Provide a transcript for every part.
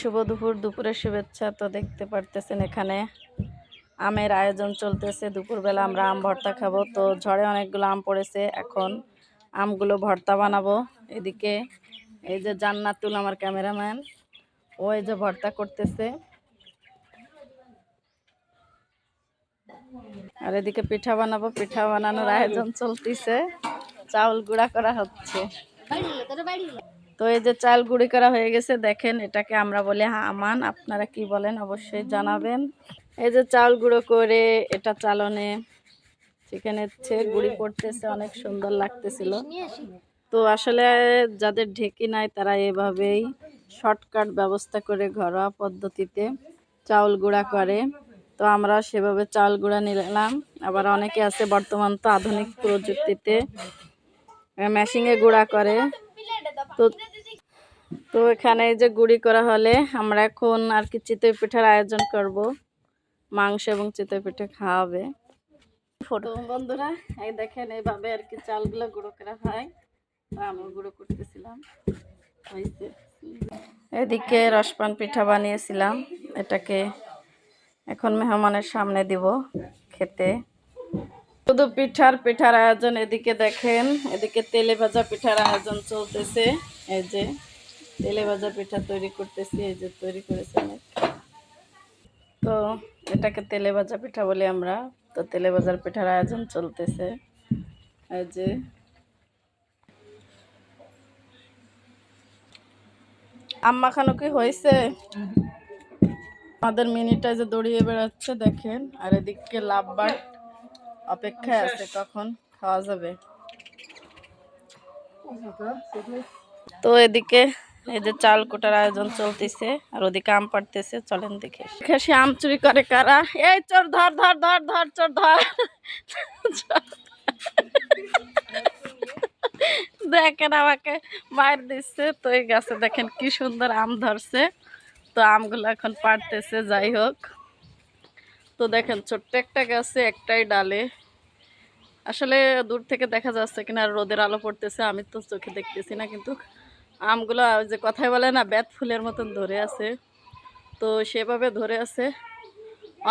শুভ দুপুর, দুপুরের শুভেচ্ছা তো দেখতে পারতেছেন এখানে। আমের আয়োজন চলতেছে, দুপুরবেলা আমরা আম ভর্তা খাব। তো ঝড়ে অনেকগুলো আম পড়েছে, এখন আমগুলো ভর্তা বানাবো। এদিকে এই যে জান্নাতুল আমার ক্যামেরাম্যান, ও এই যে ভর্তা করতেছে। আর এদিকে পিঠা বানাবো, পিঠা বানানোর আয়োজন চলতেছে। চাউল গুঁড়া করা হচ্ছে। তো এই যে চাল গুঁড়ি করা হয়ে গেছে, দেখেন এটাকে আমরা বলি আমান আপনারা কি বলেন অবশ্যই জানাবেন। এই যে চাল গুঁড়ো করে এটা চালনে চিকেন হচ্ছে গুঁড়ি পড়তেছে, অনেক সুন্দর লাগতেছিল। তো আসলে যাদের ঢেকি নাই, তারা এভাবেই শর্টকাট ব্যবস্থা করে ঘরোয়া পদ্ধতিতে চাউল গুঁড়া করে। তো আমরা সেভাবে চাউল গুঁড়া নিলাম। আবার অনেকে আছে বর্তমান তো আধুনিক প্রযুক্তিতে মেশিনে গুঁড়া করে। তো তো এখানে যে গুঁড়ি করা হলে আমরা এখন আর কি চিতই পিঠার আয়োজন করব। মাংস এবং চিতই পিঠে খাওয়াবে। ফটো। বন্ধুরা, এই দেখেন এইভাবে আর কি চালগুলো গুঁড়ো করা হয়। আমি গুঁড়ো করতেছিলাম। এদিকে রসপান পিঠা বানিয়েছিলাম। এটাকে এখন মেহমানের সামনে দিব খেতে। শুধু পিঠার পিঠার আয়োজন, এদিকে দেখেন, এদিকে তেলে ভাজা পিঠার আয়োজন চলতেছে। এই যে তেলে ভাজা পিঠা তৈরি করতেছি, এই যে তৈরি করেছে অনেক। তো এটাকে তেলে ভাজা পিঠা বলি আমরা। তো তেলে ভাজার পিঠার আয়োজন চলতেছে। এই যে আম্মা খানো কি হয়েছে? আমাদের মিনিটা যে দড়িয়ে বেড়াচ্ছে, দেখেন। আর এদিকে লাভবার অপেক্ষায় আছে কখন খাওয়া যাবে? তো এদিকে এই যে চাল কোটার আয়োজন চলতেছে আর ওদিকে আম পাড়তেছে চলেন দেখে। সে আম চুরি করে কারা? এই চোর ধর ধর ধর ধর চোর ধর। দেখেন আমাকে মায়ের দিচ্ছে তো এই গাছে দেখেন কি সুন্দর আম ধরছে। তো আমগুলো এখন পাড়তেছে যাই হোক। তো দেখেন ছোট্ট একটা গাছে একটাই ডালে আসলে দূর থেকে দেখা যাচ্ছে কিনা, রোদের আলো পড়তেছে, আমি তো চোখে দেখতেছি না কিন্তু আমগুলো যে কথায় বলে না, বেত ফুলের মতন ধরে আছে। তো সেভাবে ধরে আছে।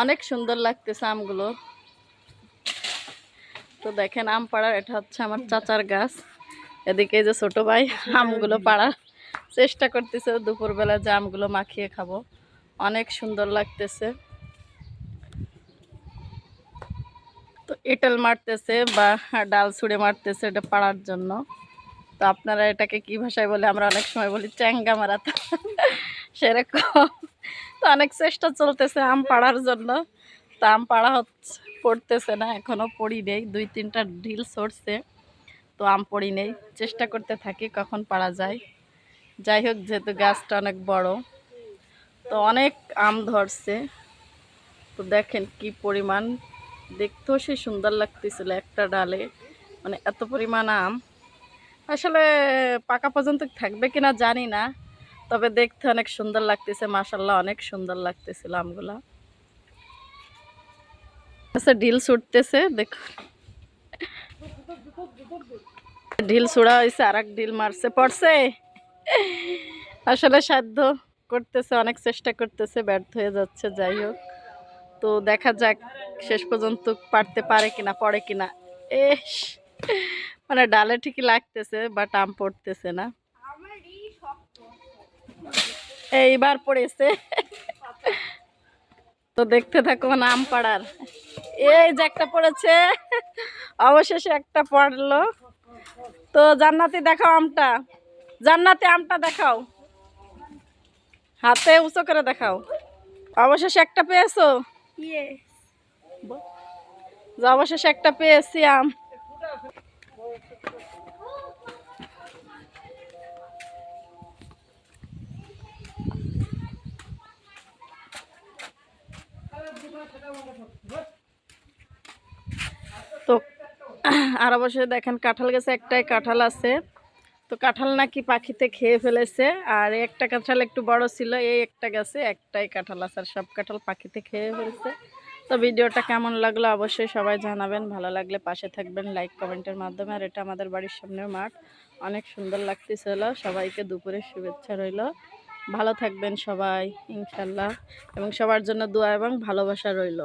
অনেক সুন্দর লাগতেছে আমগুলো। তো দেখেন, আম পাড়ার, এটা হচ্ছে আমার চাচার গাছ। এদিকে যে ছোটো ভাই, আমগুলো পাড়ার। চেষ্টা করতেছে দুপুরবেলা যে আমগুলো মাখিয়ে খাব। অনেক সুন্দর লাগতেছে। তো এঁটেল মারতেছে বা ডাল ছুঁড়ে মারতেছে এটা পাড়ার জন্য। তো আপনারা এটাকে কি ভাষায় বলে? আমরা অনেক সময় বলি চ্যাঙ্গা মারাতে সেরকম। তো অনেক চেষ্টা চলতেছে আম পাড়ার জন্য। তো আম পাড়া হচ্ছে, পড়তেছে না এখনও পড়ি নেই। দুই তিনটা ঢিল সরছে, তো আম পড়ি নেই। চেষ্টা করতে থাকি কখন পাড়া যায়। যাই হোক, যেহেতু গাছটা অনেক বড়, তো অনেক আম ধরছে। তো দেখেন কি পরিমাণ দেখতেও সে সুন্দর লাগতেছিল একটা ডালে। মানে এত পরিমাণ আম। আসলে পাকা পর্যন্ত থাকবে কিনা জানি না, তবে দেখতে অনেক সুন্দর লাগতেছে মাসাল্লাহ অনেক সুন্দর লাগতেছিল আমগুলা। আচ্ছা ঢিল ছুটতেছে, দেখুন। ঢিল ছুড়া হয়েছে আর এক ঢিল মারছে, পড়ছে। আসলে সাধ্য করতেছে, অনেক চেষ্টা করতেছে, ব্যর্থ হয়ে যাচ্ছে, যাই হোক। তো দেখা যাক শেষ পর্যন্ত পারতে পারে কিনা, পড়ে কিনা। এস মানে ডালে ঠিকই লাগতেছে বাট আম পড়তেছে না। এইবার পড়েছে। তো দেখতে থাকো আম পাড়ার। এই যে একটা পড়েছে, অবশেষে একটা পড়ল। তো জান্নাতি দেখাও আমটা। জান্নাতি আমটা দেখাও। হাতে উঁচু করে দেখাও। অবশেষে একটা পেয়েছ? যে অবশেষে একটা পেয়েছি আম। তো আর অবশ্যই দেখেন কাঁঠাল গাছে একটাই কাঁঠাল আছে। তো কাঁঠাল নাকি পাখিতে খেয়ে ফেলেছে, আর একটা কাঁঠাল একটু বড় ছিল, এই একটা গাছে একটাই কাঁঠাল আছে, আর সব কাঁঠাল পাখিতে খেয়ে ফেলেছে। তো ভিডিওটা কেমন লাগল অবশ্যই সবাই জানাবেন, ভালো লাগলে পাশে থাকবেন লাইক কমেন্টের মাধ্যমে, আর এটা আমাদের বাড়ির সামনের মাঠ। অনেক সুন্দর লাগতেছিল, সবাইকে দুপুরের শুভেচ্ছা রইল। ভালো থাকবেন সবাই ইনশাল্লাহ এবং সবার জন্য দোয়া এবং ভালোবাসা রইল।